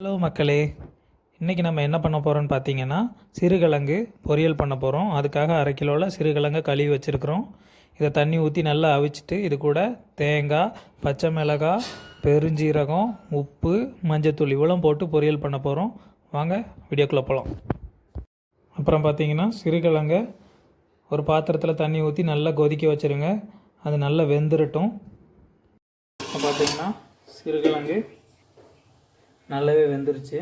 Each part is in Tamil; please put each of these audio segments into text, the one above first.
ஹலோ மக்களே இன்றைக்கி நம்ம என்ன பண்ண போகிறோம்னு பார்த்தீங்கன்னா சிறுகிழங்கு பொரியல் பண்ண போகிறோம் அதுக்காக அரை கிலோவில் சிறுகிழங்கை கழுவி வச்சுருக்குறோம். இதை தண்ணி ஊற்றி நல்லா அவிச்சிட்டு இது கூட தேங்காய் பச்சை மிளகாய் பெருஞ்சீரகம் உப்பு மஞ்சத்தூள் இவ்வளோ போட்டு பொரியல் பண்ண போகிறோம் வாங்க வீடியோக்குள்ளே போகலாம் அப்புறம் பார்த்தீங்கன்னா சிறுகிழங்கை ஒரு பாத்திரத்தில் தண்ணி ஊற்றி நல்லா கொதிக்க வச்சுருங்க. அது நல்லா வெந்துடட்டும் பார்த்தீங்கன்னா சிறுகிழங்கு நல்லாவே வெந்துருச்சு.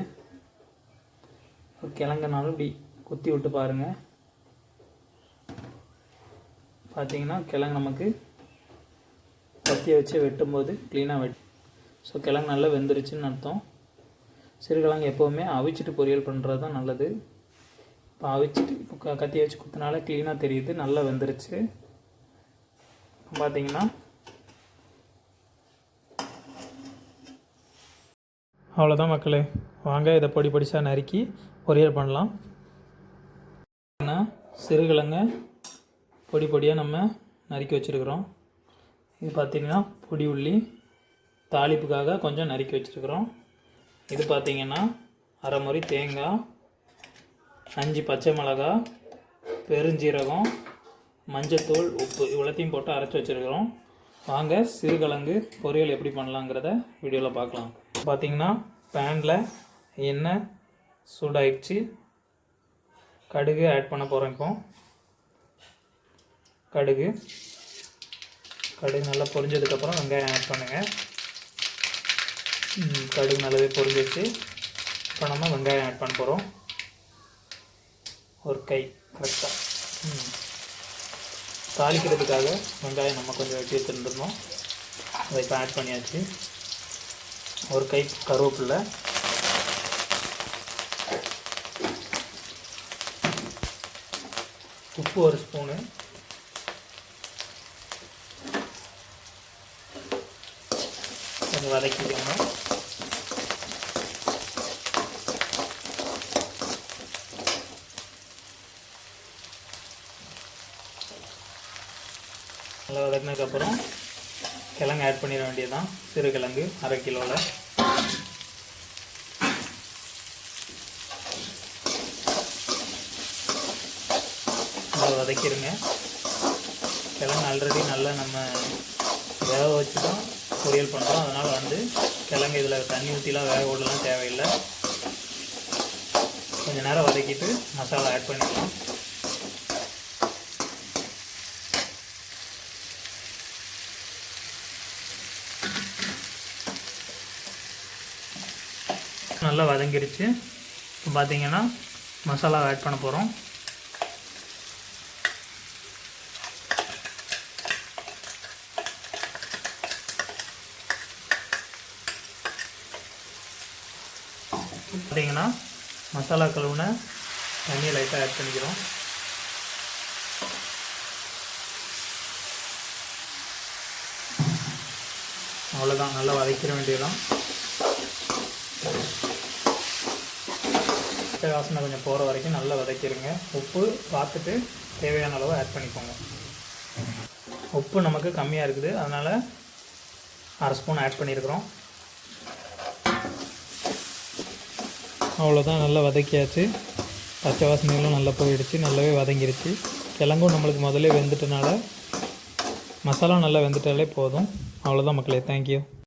கிழங்குனாலும் இப்படி குத்தி விட்டு பாருங்கள் பார்த்தீங்கன்னா கிழங்கு நமக்கு கத்தியை வச்சு வெட்டும்போது க்ளீனாக வெட் ஸோ கிழங்கு நல்லா வெந்துருச்சுன்னு அர்த்தம். சிறுகிழங்கு எப்போவுமே அவிச்சிட்டு பொரியல் பண்ணுறது தான் நல்லது. இப்போ அவிச்சிட்டு இப்போ க- கத்தியை வச்சு குத்தினால க்ளீனாக தெரியுது. நல்லா வெந்துருச்சு. பார்த்தீங்கன்னா அவ்வளோதான் மக்களே. வாங்க இதை பொடி பொடிசாக நறுக்கி பொரியல் பண்ணலாம். சிறுகிழங்க பொடி பொடியாக நம்ம நறுக்கி வச்சுருக்குறோம். இது பார்த்திங்கன்னா பொடி உள்ளி தாளிப்புக்காக கொஞ்சம் நறுக்கி வச்சுருக்குறோம். இது பார்த்திங்கன்னா அரை முறை தேங்காய் அஞ்சு பச்சை மிளகாய் பெருஞ்சீரகம் மஞ்சத்தூள் உப்பு இவ்வளோத்தையும் போட்டு அரைச்சி வச்சுருக்குறோம். வாங்க சிறுகிழங்கு பொரியல் எப்படி பண்ணலாங்கிறத வீடியோவில் பார்க்கலாம் பார்த்திங்கன்னா பேனில் எண்ணெய் சூடாயிடுச்சு. கடுகு ஆட் பண்ண போகிறோம் இப்போ. கடுகு. கடுகு நல்லா பொரிஞ்சதுக்கப்புறம் வெங்காயம் ஆட் பண்ணுங்கள் கடுகு நல்லாவே பொரிஞ்சிச்சு இப்போ நம்ம வெங்காயம் ஆட் பண்ண போகிறோம் ஒரு கை கரெக்டாக தாளிக்கிறதுக்காக வெங்காயம் நம்ம கொஞ்சம் வெட்டி வச்சுருந்துருந்தோம் அதை இப்போ ஆட் பண்ணியாச்சு. ஒரு கை கருவேப்பில்லை. உப்பு ஒரு ஸ்பூனு. கொஞ்சம் வதக்கிக்கோங்க. நல்லா வதக்கினதுக்கப்புறம் கிழங்கு ஆட் பண்ணிட வேண்டியதுதான். சிறு கிழங்கு அரை கிலோவில் நல்லா வதக்கிடுங்க கிழங்கு ஆல்ரெடி நல்லா நம்ம வேக வச்சு தான் பொரியல் பண்ணுறோம் அதனால் வந்து கிழங்கு இதில் தண்ணி ஊற்றிலாம் வேக விடலாம் தேவையில்லை. கொஞ்ச நேரம் வதக்கிட்டு மசாலா ஆட் பண்ணிக்கலாம். நல்லா வதங்கிருச்சு. இப்போ பார்த்தீங்கன்னா மசாலா ஆட் பண்ண போகிறோம் பார்த்தீங்கன்னா மசாலா கழுவுன தண்ணியை லைட்டாக ஆட் பண்ணிக்கிறோம். அவ்வளோதான் நல்லா வதக்கிற வேண்டியதான் பச்சை வாசனை கொஞ்சம் போகிற வரைக்கும் நல்லா வதக்கிடுங்க உப்பு பார்த்துட்டு தேவையான அளவு ஆட் பண்ணிக்கோங்க. உப்பு நமக்கு கம்மியாக இருக்குது. அதனால் அரை ஸ்பூன் ஆட் பண்ணியிருக்கிறோம் அவ்வளோதான் நல்லா வதக்கியாச்சு. பச்சை வாசனைகளும் நல்லா போயிடுச்சு. நல்லாவே வதங்கிருச்சு. கிழங்கும் நம்மளுக்கு முதல்ல வெந்துட்டனால மசாலா நல்லா வெந்துட்டாலே போதும். அவ்வளோதான் மக்களே. தேங்க்யூ